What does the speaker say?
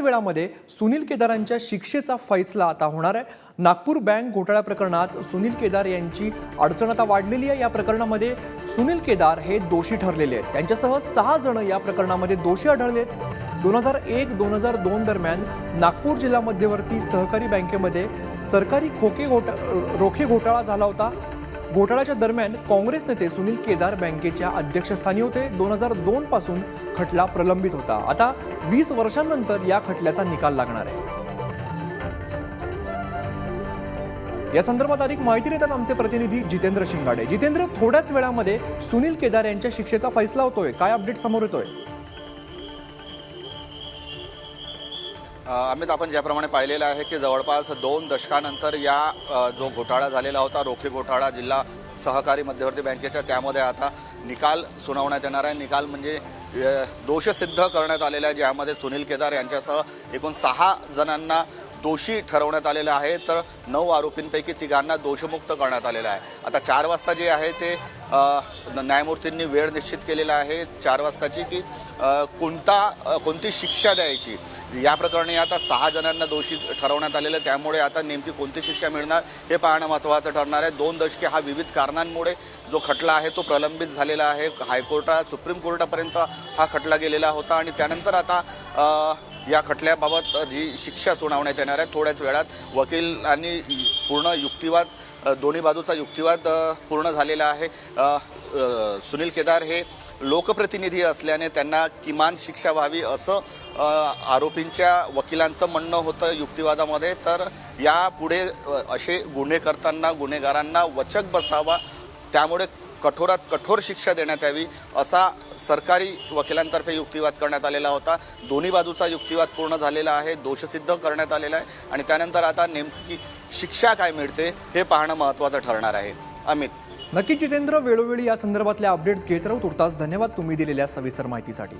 थोड्याच वेळामध्ये सुनील केदारांच्या शिक्षेचा फैसला आता होणार आहे. नागपूर बँक घोटाळ्या प्रकरणात सुनील केदार यांची अडचण आता वाढलेली आहे. या प्रकरणामध्ये सुनील केदार हे दोषी ठरलेले आहेत. त्यांच्यासह सहा जण या प्रकरणामध्ये दोषी आढळले आहेत. दोन हजार एक दोन हजार दोन दरम्यान नागपूर जिल्हा मध्यवर्ती सहकारी बँकेमध्ये सरकारी खोके घोटा रोखे घोटाळा झाला होता. घोटाळ्याच्या दरम्यान काँग्रेस नेते सुनील केदार बँकेच्या अध्यक्षस्थानी होते. दोन हजार दोन पासून खटला प्रलंबित होता. आता वीस वर्षांनंतर या खटल्याचा निकाल लागणार आहे. या संदर्भात अधिक माहिती देतात आमचे प्रतिनिधी जितेंद्र शिंगाडे. जितेंद्र थोड्याच वेळामध्ये सुनील केदार यांच्या शिक्षेचा फैसला होतोय. काय अपडेट समोर येतोय? अमित आपण ज्याप्रमाणे पाहिलेलं आहे की जवळपास दोन दशकानंतर या जो घोटाळा झालेला होता रोखे घोटाळा जिल्हा सहकारी मध्यवर्ती बँकेच्या त्यामध्ये आता निकाल सुनावण्यात येणार आहे. निकाल म्हणजे दोषसिद्ध करण्यात आलेला आहे ज्यामध्ये सुनील केदार यांच्यासह एकूण सहा जणांना दोषी ठरवण्यात आलेलं आहे. तर नऊ आरोपींपैकी तिघांना दोषमुक्त करण्यात आलेलं आहे. आता चार वाजता जे आहे ते न्यायमूर्तींनी वेळ निश्चित केलेला आहे चार वाजताची की कोणता कोणती शिक्षा द्यायची? या प्रकरणी आता सहा जणांना दोषी ठरवण्यात आलेलं आहे. त्यामुळे आता नेमकी कोणती शिक्षा मिळणार हे पाहणं महत्त्वाचं ठरणार आहे. दोन दशके हा विविध कारणांमुळे जो खटला आहे तो प्रलंबित झालेला आहे. हायकोर्टात सुप्रीम कोर्टापर्यंत हा खटला गेलेला होता आणि त्यानंतर आता या खटल्याबाबत जी शिक्षा सुनावण्यात येणार आहे थोड्याच वेळात वकिलांनी पूर्ण युक्तिवाद दोन्ही बाजूचा युक्तिवाद पूर्ण झालेला आहे. सुनील केदार हे लोकप्रतिनिधी असल्याने त्यांना किमान शिक्षा व्हावी असं आरोपींच्या वकिलांचं म्हणणं होतं युक्तिवादामध्ये. तर यापुढे असे गुन्हे करताना गुन्हेगारांना वचक बसावा त्यामुळे कठोरात कठोर शिक्षा देण्यात यावी असा सरकारी वकिलांतर्फे युक्तिवाद करण्यात आलेला होता. दोन्ही बाजूचा युक्तिवाद पूर्ण झालेला आहे दोषसिद्ध करण्यात आलेला आहे. आणि त्यानंतर आता नेमकी शिक्षा काय मिळते हे पाहणं महत्त्वाचं ठरणार आहे. अमित. नक्की जितेंद्र वेळोवेळी या संदर्भातल्या अपडेट्स घेत राहू. तुर्तास धन्यवाद तुम्ही दिलेल्या सविस्तर माहितीसाठी.